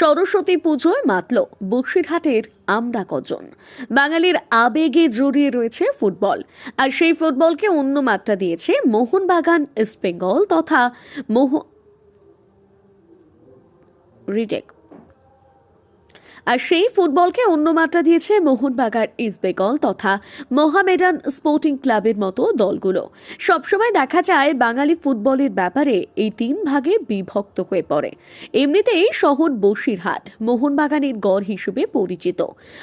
সরস্বতী পুজোয় মাতল বক্সিরহাটের আমরা কজন। বাঙালির আবেগে জড়িয়ে রয়েছে ফুটবল। আর সেই ফুটবলকে অন্য মাত্রা দিয়েছে মোহনবাগান, ইস্ট বেঙ্গল তথা মোহ রিটেক। আর সেই ফুটবলকে অন্য মাত্রা দিয়েছে মোহনবাগান, ইস্ট বেঙ্গল তথা মোহামেডান স্পোর্টিং ক্লাবের মতো দলগুলো। সবসময় দেখা যায় বাঙালি ফুটবলের ব্যাপারে এই তিন ভাগে বিভক্ত হয়ে পড়ে। এমনিতেই শহর বসিরহাট, মোহনবাগানের গড় হিসেবে পরিচিত।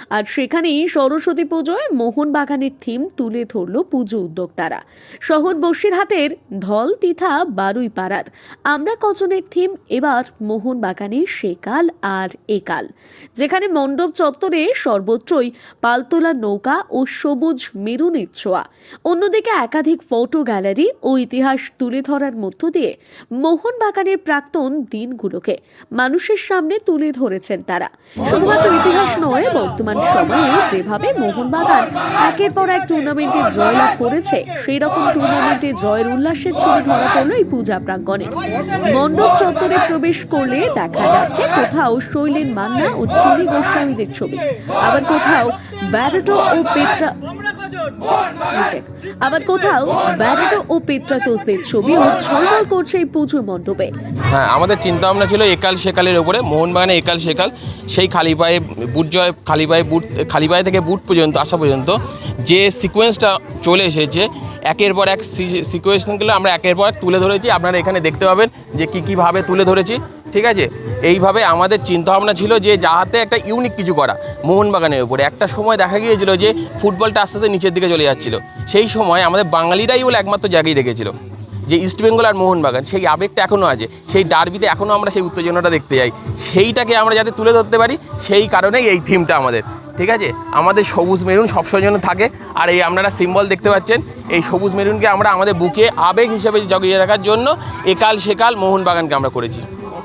আর সেখানেই সরস্বতী পুজোয় মোহনবাগানের থিম তুলে ধরল পুজো উদ্যোক্তারা। শহর বসিরহাটের ধল তিথা বারুই পাড়ার আমরা কজনের থিম এবার মোহনবাগানের সেকাল আর একাল। যেখানে মণ্ডপ চত্বরে সর্বত্রই পালতোলা নৌকা ও সবুজ মেরুনের ছোঁয়া। অন্যদিকে একাধিক ফটো গ্যালারি ও ইতিহাস তুলে ধরার মধ্য দিয়ে মোহনবাগানের প্রাক্তন দিনগুলোকে মানুষের সামনে তুলে ধরেছেন তারা। শুধুমাত্র ইতিহাস নয়, বর্তমান সময়ে যেভাবে মোহনবাগান একের পর এক টুর্নামেন্টে জয়লাভ করেছে সেই রকম টুর্নামেন্টে জয়ের উল্লাসের ছবি ধরা পড়ল এই পূজা প্রাঙ্গণে। মণ্ডপ চত্বরে প্রবেশ করলে দেখা যাচ্ছে কোথাও শৈলেন মান্না ও চুরি গোস্বামীদের ছবি। আবার কোথাও ব্যারেটো ও পেট্রা আবার কোথাও ব্যারেটো ও পেট্রাতোসদের ছবি উজ্জ্বল করছে এই পুজো মণ্ডপে। হ্যাঁ আমাদের চিন্তা ভাবনা ছিল একাল সেকালের ওপরে মোহনবাগানে একাল সেকাল, সেই খালি পায়ে বুট জয়, খালি পায়ে বুট, খালি পায়ে থেকে বুট পর্যন্ত, আসা পর্যন্ত যে সিকোয়েন্সটা চলে এসেছে, একের পর এক সিকোয়েন্সগুলো আমরা একের পর এক তুলে ধরেছি। আপনারা এখানে দেখতে পাবেন যে কী কীভাবে তুলে ধরেছি। ঠিক আছে? এইভাবে আমাদের চিন্তাভাবনা ছিল যে যাহাতে একটা ইউনিক কিছু করা মোহনবাগানের উপরে। একটা সময় দেখা গিয়েছিল যে ফুটবলটা আস্তে আস্তে নিচের দিকে চলে যাচ্ছিল। সেই সময় আমাদের বাঙালিরাই বলে একমাত্র জায়গায় রেখেছিল। যে ইস্টবেঙ্গল আর মোহনবাগান, সেই আবেগটা এখনও আছে। সেই ডার্বিতে এখনও আমরা সেই উত্তেজনাটা দেখতে যাই। সেইটাকে আমরা যাতে তুলে ধরতে পারি, সেই কারণেই এই থিমটা আমাদের। ঠিক আছে? আমাদের সবুজ মেরুন সবসময় জন্য থাকে। আর এই আপনারা সিম্বল দেখতে পাচ্ছেন, এই সবুজ মেরুনকে আমরা আমাদের বুকে আবেগ হিসেবে জগিয়ে রাখার জন্য একাল সেকাল মোহনবাগানকে আমরা করেছি।